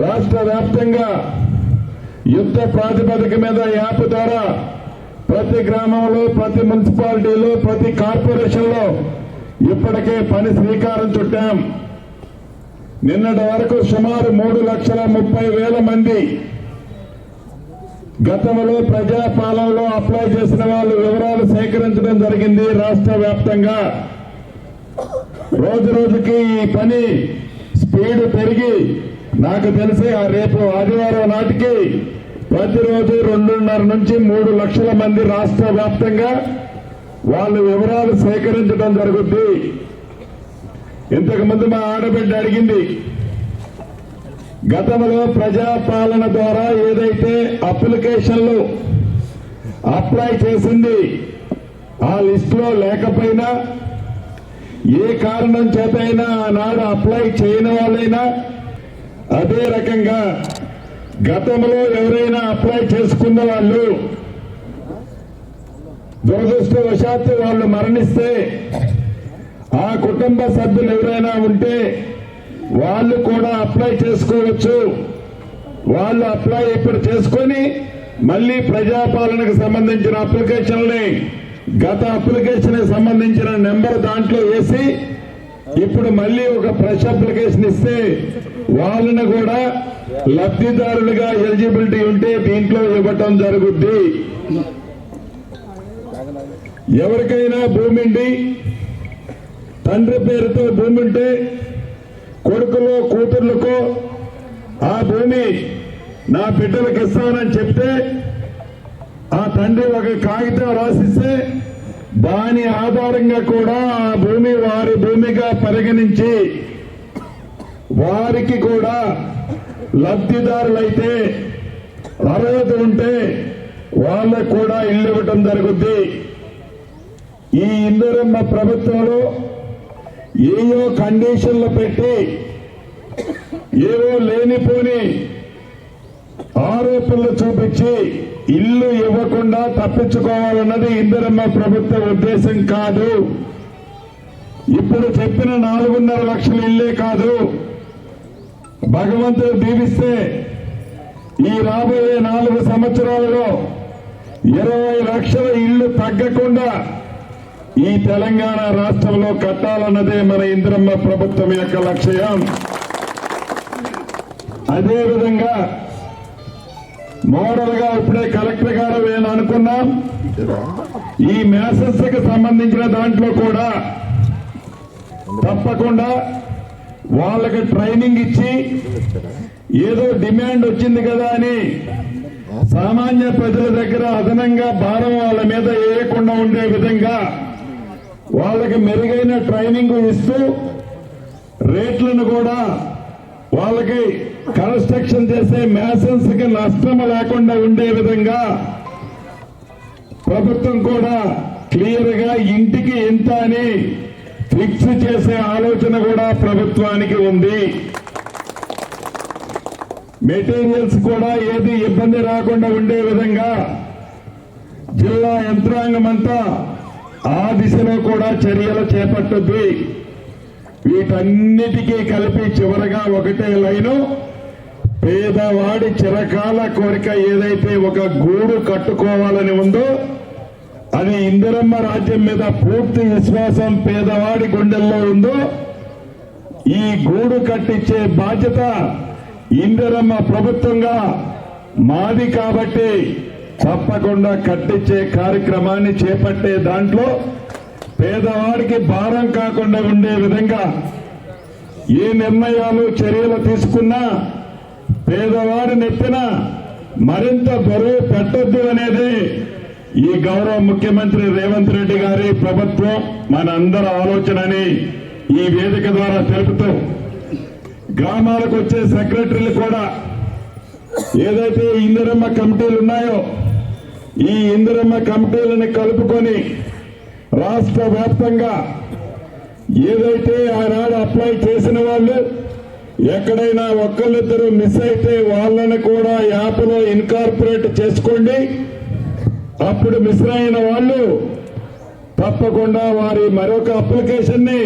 రాష్ట్ర వ్యాప్తంగా యుద్ధ ప్రాతిపదిక మీద యాప్ ద్వారా ప్రతి గ్రామంలో ప్రతి మున్సిపాలిటీలో ప్రతి కార్పొరేషన్లో ఇప్పటికే పని శ్రీకారం చుట్టాం. నిన్నటి వరకు సుమారు మూడు లక్షల ముప్పై వేల మంది గతంలో ప్రజాపాలనలో అప్లై చేసిన వాళ్ళు వివరాలు సేకరించడం జరిగింది రాష్ట్ర వ్యాప్తంగా. రోజు రోజుకి ఈ పని స్పీడ్ పెరిగి నాకు తెలిసి ఆ రేపు ఆదివారం నాటికి ప్రతిరోజు రెండున్నర నుంచి మూడు లక్షల మంది రాష్ట్ర వ్యాప్తంగా వాళ్ళ వివరాలు సేకరించడం జరుగుద్ది. ఇంతకు ముందు మా ఆడబిడ్డ అడిగింది గతంలో ప్రజాపాలన ద్వారా ఏదైతే అప్లికేషన్లు అప్లై చేసింది ఆ లిస్టులో లేకపోయినా ఏ కారణం చేతైనా ఆనాడు అప్లై చేయని వాళ్ళైనా అదే రకంగా గతంలో ఎవరైనా అప్లై చేసుకున్న వాళ్ళు దురదృష్టవశాత్తు వాళ్ళు మరణిస్తే ఆ కుటుంబ సభ్యులు ఎవరైనా ఉంటే వాళ్ళు కూడా అప్లై చేసుకోవచ్చు. వాళ్ళు అప్లై ఇప్పుడు చేసుకొని మళ్ళీ ప్రజాపాలనకు సంబంధించిన అప్లికేషన్లని గత అప్లికేషన్ సంబంధించిన నెంబర్ దాంట్లో వేసి ఇప్పుడు మళ్ళీ ఒక ఫ్రెష్ అప్లికేషన్ ఇస్తే వాళ్ళని కూడా లబ్ధిదారులుగా ఎలిజిబిలిటీ ఉంటే దీంట్లో ఇవ్వటం జరుగుద్ది. ఎవరికైనా భూమి ఉండి తండ్రి పేరుతో భూమి ఉంటే కొడుకులో కూతుర్లకు ఆ భూమి నా బిడ్డలకు ఇస్తానని చెప్తే ఆ తండ్రి ఒక కాగితం రాసిస్తే దాని ఆధారంగా కూడా ఆ భూమి వారి భూమిగా పరిగణించి వారికి కూడా లబ్ధిదారులైతే అర్హత ఉంటే వాళ్ళకు కూడా ఇల్లు ఇవ్వటం జరుగుద్ది. ఈ ఇందిరమ్మ ప్రభుత్వంలో ఏయో కండిషన్లు పెట్టి ఏవో లేనిపోని ఆరోపణలు చూపించి ఇల్లు ఇవ్వకుండా తప్పించుకోవాలన్నది ఇందిరమ్మ ప్రభుత్వ ఉద్దేశం కాదు. ఇప్పుడు చెప్పిన నాలుగున్నర లక్షల ఇల్లే కాదు. భగవంతుడు దీవిస్తే ఈ రాబోయే నాలుగు సంవత్సరాలలో ఇరవై లక్షల ఇల్లు ఈ తెలంగాణ రాష్ట్రంలో కట్టాలన్నదే మన ఇంద్రమ్మ ప్రభుత్వం యొక్క లక్ష్యం. అదేవిధంగా మోడల్గా ఇప్పుడే కలెక్టర్ గారు నేను అనుకున్నాం. ఈ మ్యాసెస్కి సంబంధించిన దాంట్లో కూడా తప్పకుండా వాళ్ళకి ట్రైనింగ్ ఇచ్చి ఏదో డిమాండ్ వచ్చింది కదా అని సామాన్య ప్రజల దగ్గర అదనంగా భారం వాళ్ళ మీద వేయకుండా ఉండే విధంగా వాళ్ళకి మెరుగైన ట్రైనింగ్ ఇస్తూ రేట్లను కూడా వాళ్ళకి కన్స్ట్రక్షన్ చేసే మ్యాసన్స్కి నష్టం లేకుండా ఉండే విధంగా ప్రభుత్వం కూడా క్లియర్గా ఇంటికి ఎంత అని ఫిక్స్ చేసే ఆలోచన కూడా ప్రభుత్వానికి ఉంది. మెటీరియల్స్ కూడా ఏది ఇబ్బంది రాకుండా ఉండే విధంగా జిల్లా యంత్రాంగం అంతా ఆ దిశలో కూడా చర్యలు చేపట్టుద్ది. వీటన్నిటికీ కలిపి చివరగా ఒకటే లైను. పేదవాడి చిరకాల కోరిక ఏదైతే ఒక గూడు కట్టుకోవాలని ఉందో అది ఇందిరమ్మ రాజ్యం మీద పూర్తి విశ్వాసం పేదవాడి గుండెల్లో ఉందో ఈ గూడు కట్టించే బాధ్యత ఇందిరమ్మ ప్రభుత్వంగా మాది కాబట్టి తప్పకుండా కట్టించే కార్యక్రమాన్ని చేపట్టే దాంట్లో పేదవాడికి భారం కాకుండా ఉండే విధంగా ఏ నిర్ణయాలు చర్యలు తీసుకున్నా పేదవాడి నెత్తిన మరింత బరువు పెట్టొద్దు అనేది ఈ గౌరవ ముఖ్యమంత్రి రేవంత్ రెడ్డి గారి ప్రభుత్వం మన అందరి ఆలోచన అని ఈ వేదిక ద్వారా తెలుపుతూ గ్రామాలకు వచ్చే సెక్రటరీలు కూడా ఏదైతే ఇందిరమ్మ కమిటీలు ఉన్నాయో ఈ ఇందిరమ్మ కమిటీలను కలుపుకొని రాష్ట్ర వ్యాప్తంగా ఏదైతే ఆనాడు అప్లై చేసిన వాళ్ళు ఎక్కడైనా ఒక్కళ్ళిద్దరు మిస్ అయితే వాళ్ళని కూడా యాప్లో ఇన్కార్పొరేట్ చేసుకోండి. అప్పుడు మిస్ అయిన వాళ్ళు తప్పకుండా వారి మరొక అప్లికేషన్ని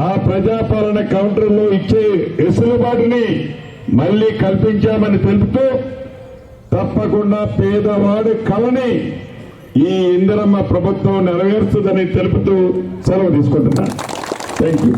ఆ ప్రజాపాలన కౌంటర్లో ఇచ్చే వెసులుబాటుని మళ్ళీ కల్పించామని తెలుపుతూ తప్పకుండా పేదవాడి కళని ఈ ఇందిరమ్మ ప్రభుత్వం నెరవేరుస్తుందని తెలుపుతూ సెలవు తీసుకుంటున్నాను. Thank you